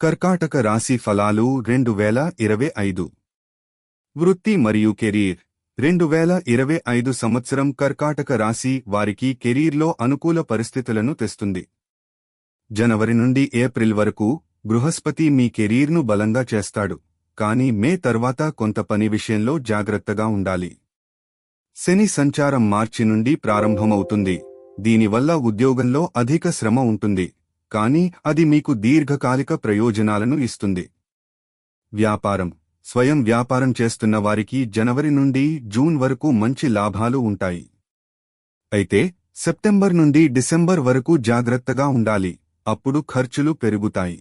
కర్కాటక రాశి ఫలాలు రెండు వేల ఇరవై ఐదు. వృత్తి మరియు కెరీర్. రెండు వేల ఇరవై ఐదు సంవత్సరం కర్కాటక రాశి వారికి కెరీర్లో అనుకూల పరిస్థితులను తెస్తుంది. జనవరి నుండి ఏప్రిల్ వరకు బృహస్పతి మీ కెరీర్ను బలంగా చేస్తాడు. కానీ మే తర్వాత కొంత పని విషయంలో జాగ్రత్తగా ఉండాలి. శని సంచారం మార్చి నుండి ప్రారంభమవుతుంది. దీనివల్ల ఉద్యోగంలో అధిక శ్రమ ఉంటుంది. కానీ అది మీకు దీర్ఘకాలిక ప్రయోజనాలను ఇస్తుంది. వ్యాపారం. స్వయం వ్యాపారం చేస్తున్న వారికి జనవరి నుండి జూన్ వరకు మంచి లాభాలు ఉంటాయి. అయితే సెప్టెంబర్ నుండి డిసెంబర్ వరకు జాగ్రత్తగా ఉండాలి. అప్పుడు ఖర్చులు పెరుగుతాయి.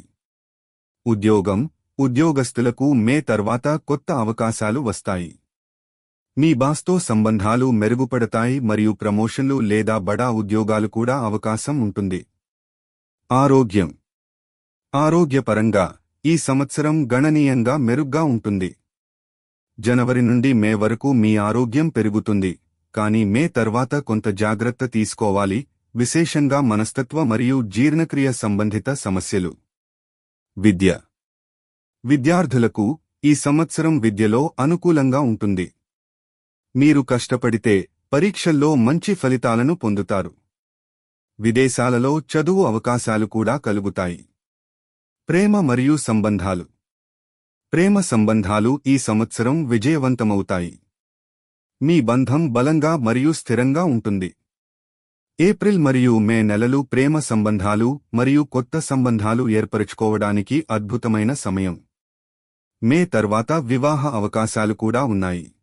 ఉద్యోగం. ఉద్యోగస్తులకు మే తర్వాత కొత్త అవకాశాలు వస్తాయి. మీ బాస్తో సంబంధాలు మెరుగుపడతాయి మరియు ప్రమోషన్లు లేదా బడా ఉద్యోగాలు కూడా అవకాశం ఉంటుంది. ఆరోగ్యం. ఆరోగ్యపరంగా ఈ సంవత్సరం గణనీయంగా మెరుగ్గా ఉంటుంది. జనవరి నుండి మే వరకు మీ ఆరోగ్యం పెరుగుతుంది. కానీ మే తర్వాత కొంత జాగ్రత్త తీసుకోవాలి. విశేషంగా మనస్తత్వ మరియు జీర్ణక్రియ సంబంధిత సమస్యలు. విద్య. విద్యార్థులకు ఈ సంవత్సరం విద్యలో అనుకూలంగా ఉంటుంది. మీరు కష్టపడితే పరీక్షల్లో మంచి ఫలితాలను పొందుతారు. విదేశాలలో చదువు అవకాశాలు కూడా కలుగుతాయి. ప్రేమ మరియు సంబంధాలు. ప్రేమ సంబంధాలు ఈ సంవత్సరం విజయవంతమవుతాయి. మీ బంధం బలంగా మరియు స్థిరంగా ఉంటుంది. ఏప్రిల్ మరియు మే నెలలు ప్రేమ సంబంధాలు మరియు కొత్త సంబంధాలు ఏర్పరచుకోవడానికి అద్భుతమైన సమయం. మే తర్వాత వివాహ అవకాశాలు కూడా ఉన్నాయి.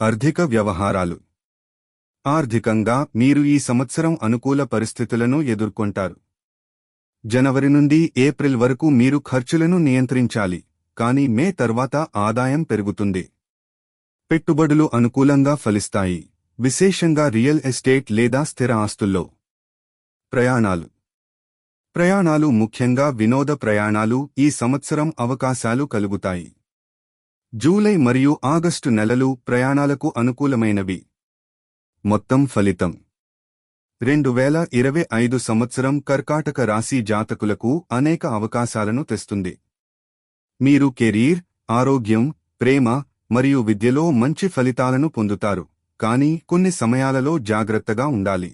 ఆర్థిక వ్యవహారాలు. ఆర్థికంగా మీరు ఈ సంవత్సరం అనుకూల పరిస్థితులను ఎదుర్కొంటారు. జనవరి నుండి ఏప్రిల్ వరకు మీరు ఖర్చులను నియంత్రించాలి కానీ మే తర్వాత ఆదాయం పెరుగుతుంది. పెట్టుబడులు అనుకూలంగా ఫలిస్తాయి విశేషంగా రియల్ ఎస్టేట్ లేదా స్థిర ఆస్తుల్లో. ప్రయాణాలు. ప్రయాణాలు ముఖ్యంగా వినోద ప్రయాణాలు ఈ సంవత్సరం అవకాశాలు కలుగుతాయి. జూలై మరియు ఆగస్టు నెలలు ప్రయాణాలకు అనుకూలమైనవి. మొత్తం ఫలితం. రెండు వేల ఇరవై ఐదు సంవత్సరం కర్కాటక రాశి జాతకులకు అనేక అవకాశాలను తెస్తుంది. మీరు కెరీర్ ఆరోగ్యం ప్రేమ మరియు విద్యలో మంచి ఫలితాలను పొందుతారు. కానీ కొన్ని సమయాలలో జాగ్రత్తగా ఉండాలి.